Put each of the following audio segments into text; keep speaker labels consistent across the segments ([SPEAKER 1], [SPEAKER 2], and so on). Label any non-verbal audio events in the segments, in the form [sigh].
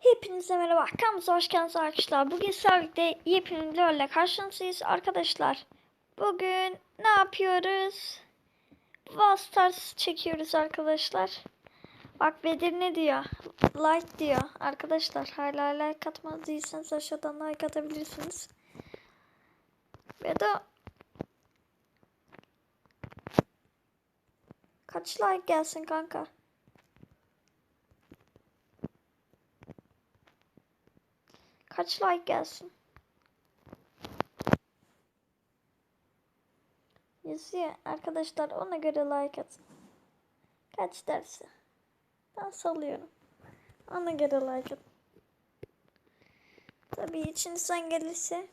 [SPEAKER 1] Hepinize merhaba. Kanalımıza hoş geldiniz arkadaşlar. Bugün sizlerle yepyeni videolarla karşınızdayız arkadaşlar. Bugün ne yapıyoruz? Brawl Stars çekiyoruz arkadaşlar. Bak Bedir ne diyor? Like diyor. Arkadaşlar hala like atmadıysanız aşağıdan like atabilirsiniz. Ve de Kaç like gelsin kanka? Kaç like gelsin? Yazıyor arkadaşlar ona göre like atın. Kaç dersi? Ben salıyorum. Ona göre like atın. Tabii içinizden gelirse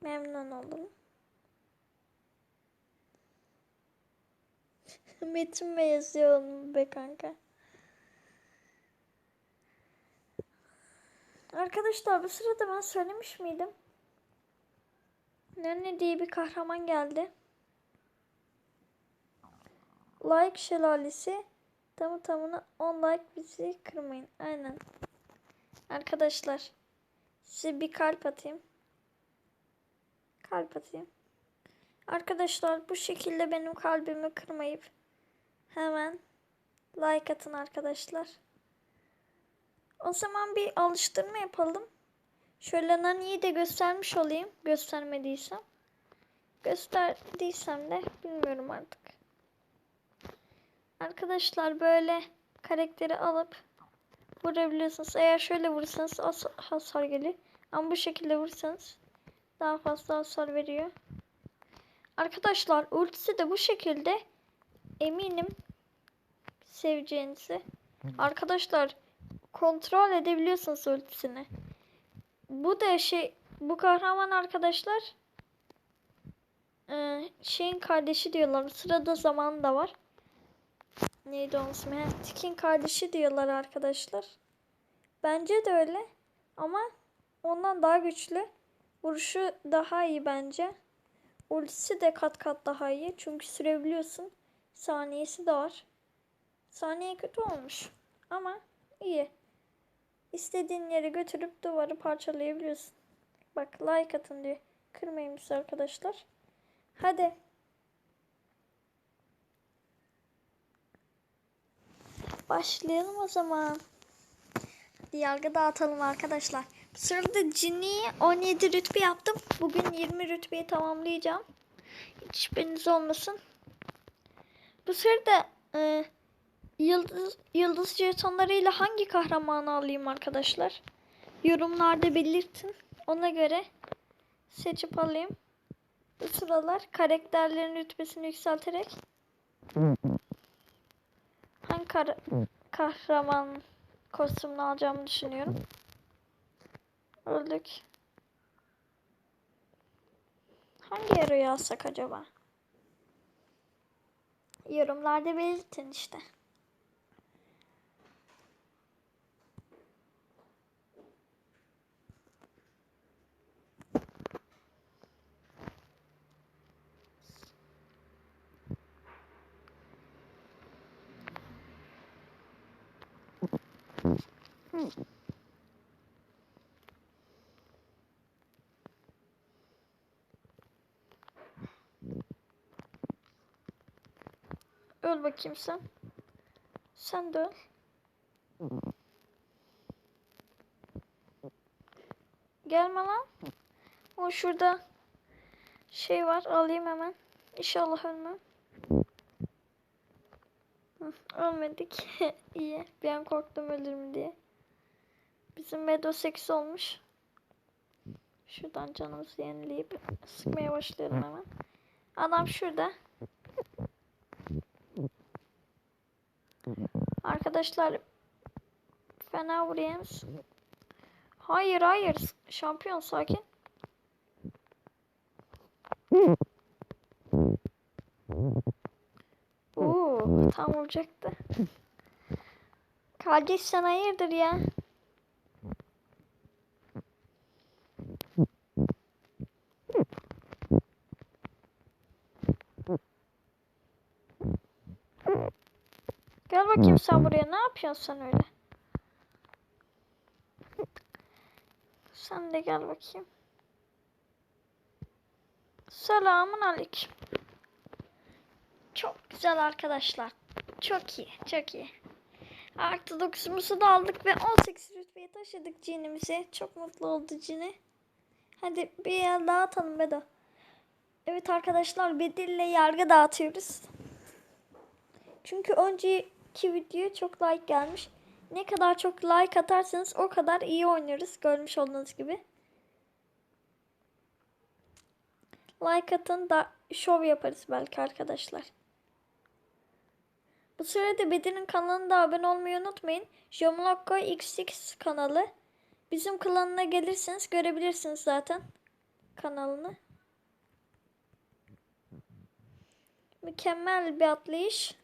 [SPEAKER 1] memnun olurum. [laughs] Metin mi yazıyor onu be kanka? Arkadaşlar bu sırada ben söylemiş miydim? Nene diye bir kahraman geldi. Like şelalesi. Tamı tamına 10 like bizi kırmayın. Aynen. Arkadaşlar size bir kalp atayım. Kalp atayım. Arkadaşlar bu şekilde benim kalbimi kırmayıp hemen like atın arkadaşlar. O zaman bir alıştırma yapalım. Şöyle Nani'yi de göstermiş olayım. Göstermediysem. Gösterdiysem de bilmiyorum artık. Arkadaşlar böyle karakteri alıp vurabiliyorsunuz. Eğer şöyle vurursanız az hasar gelir. Ama bu şekilde vursanız daha fazla hasar veriyor. Arkadaşlar ultisi de bu şekilde eminim seveceğinizi. Arkadaşlar kontrol edebiliyorsunuz ultisini. Bu da şey bu kahraman arkadaşlar e, şeyin kardeşi diyorlar. Sırada zaman da var. Neydi onun ismi? Tik'in kardeşi diyorlar arkadaşlar. Bence de öyle. Ama ondan daha güçlü. Vuruşu daha iyi bence. Ultisi de kat kat daha iyi. Çünkü sürebiliyorsun. Saniyesi de var. Saniye kötü olmuş. Ama iyi. İstediğin yere götürüp duvarı parçalayabiliyorsun. Bak like atın diyor. Kırmayın bizi arkadaşlar. Hadi. Başlayalım o zaman. Yargı dağıtalım arkadaşlar. Bu sırada Ginny'yi 17 rütbe yaptım. Bugün 20 rütbeyi tamamlayacağım. Hiç şüpheniz olmasın. Bu sırada e, yıldız, yıldız jetonlarıyla hangi kahramanı alayım arkadaşlar? Yorumlarda belirtin. Ona göre seçip alayım. Bu sıralar karakterlerin rütbesini yükselterek hangi kahraman kostümünü alacağımı düşünüyorum. Öldük. Hangi heroyu alsak acaba? Yorumlarda belirtin işte. Öl bakayım sen. Sen de öl. Gelme lan. O şurada şey var. Alayım hemen. İnşallah ölmem. Ölmedik. [laughs] İyi. Bir an korktum ölür mü diye. Bizim Medo 8 olmuş. Şuradan canımızı yenileyip sıkmaya başlayalım hemen. Adam şurada. Arkadaşlar fena vuruyoruz. Hayır hayır şampiyon sakin. Oo, tam olacaktı. Kardeş sen hayırdır ya? Gel bakayım sen buraya. Ne yapıyorsun sen öyle? Sen de gel bakayım. Selamun aleyküm. Çok güzel arkadaşlar. Çok iyi, çok iyi. Artı 9'umuzu da aldık ve 18 rütbeye taşıdık cinimizi. Çok mutlu oldu cini. Hadi bir yer daha atalım Bedo. Evet arkadaşlar Bedir'le yargı dağıtıyoruz. Çünkü önceki videoya çok like gelmiş. Ne kadar çok like atarsanız o kadar iyi oynuyoruz. Görmüş olduğunuz gibi. Like atın da şov yaparız belki arkadaşlar. Bu sırada Bedir'in kanalına abone olmayı unutmayın. Jomlokko XX kanalı. Bizim klanına gelirseniz görebilirsiniz zaten kanalını. Mükemmel bir atlayış.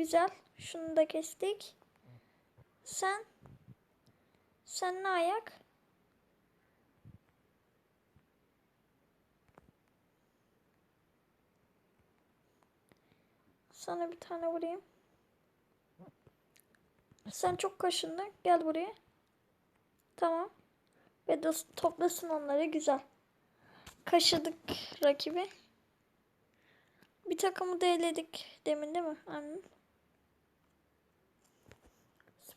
[SPEAKER 1] Güzel. Şunu da kestik. Sen sen ne ayak? Sana bir tane vurayım. Sen çok kaşındın. Gel buraya. Tamam. Ve toplasın onları. Güzel. Kaşıdık rakibi. Bir takımı da eledik demin değil mi? Aynen.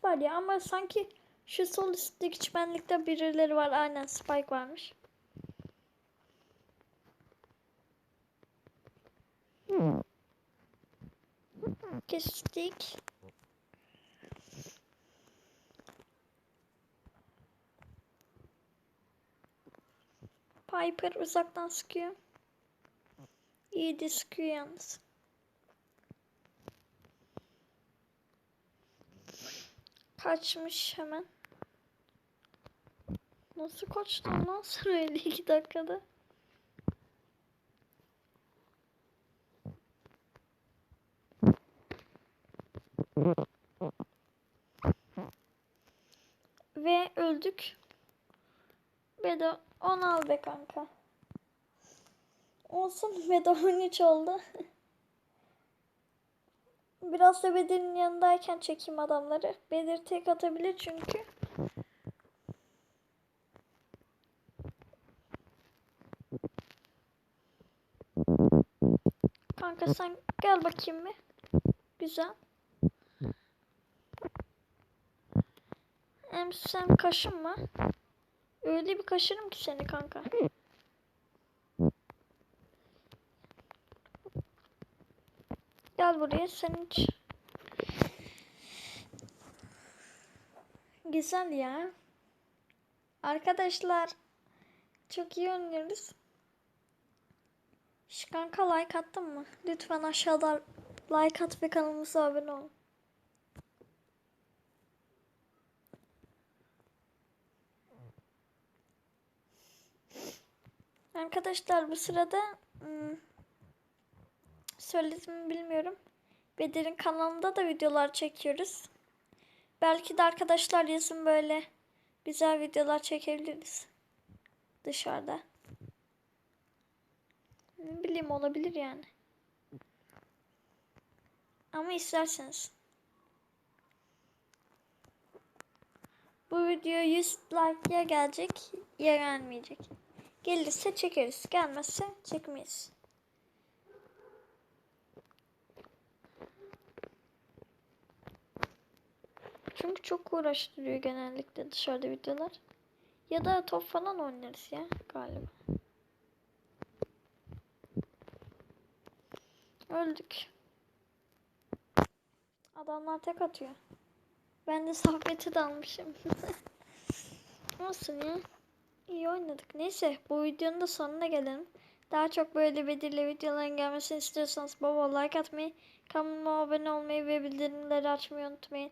[SPEAKER 1] Süper ya ama sanki şu sol üstteki çimenlikte birileri var. Aynen Spike varmış. Kestik. Piper uzaktan sıkıyor. İyi de sıkıyor yalnız. Kaçmış hemen. Nasıl kaçtın lan sen öyle iki dakikada? Ve öldük. Ve de 10 al be kanka. Olsun ve de 13 oldu. Biraz da Bedir'in yanındayken çekeyim adamları. Bedir tek atabilir çünkü. Kanka sen gel bakayım bir. Güzel. Hem sen kaşınma. Öyle bir kaşırım ki seni kanka. Gel buraya sen hiç. Güzel ya. Arkadaşlar çok iyi oynuyoruz. Şu kanka like attın mı? Lütfen aşağıda like at ve kanalımıza abone ol. Arkadaşlar bu sırada hmm, söyledim mi bilmiyorum. Bedir'in kanalında da videolar çekiyoruz. Belki de arkadaşlar yazın böyle güzel videolar çekebiliriz. Dışarıda. Ne bileyim olabilir yani. Ama isterseniz. Bu video 100 like ya gelecek ya gelmeyecek. Gelirse çekeriz. Gelmezse çekmeyiz. Çünkü çok uğraştırıyor genellikle dışarıda videolar. Ya da top falan oynarız ya galiba. Öldük. Adamlar tek atıyor. Ben de sohbeti dalmışım. [laughs] Olsun ya. İyi oynadık. Neyse bu videonun da sonuna gelelim. Daha çok böyle belirli videoların gelmesini istiyorsanız baba like atmayı, kanalıma abone olmayı ve bildirimleri açmayı unutmayın.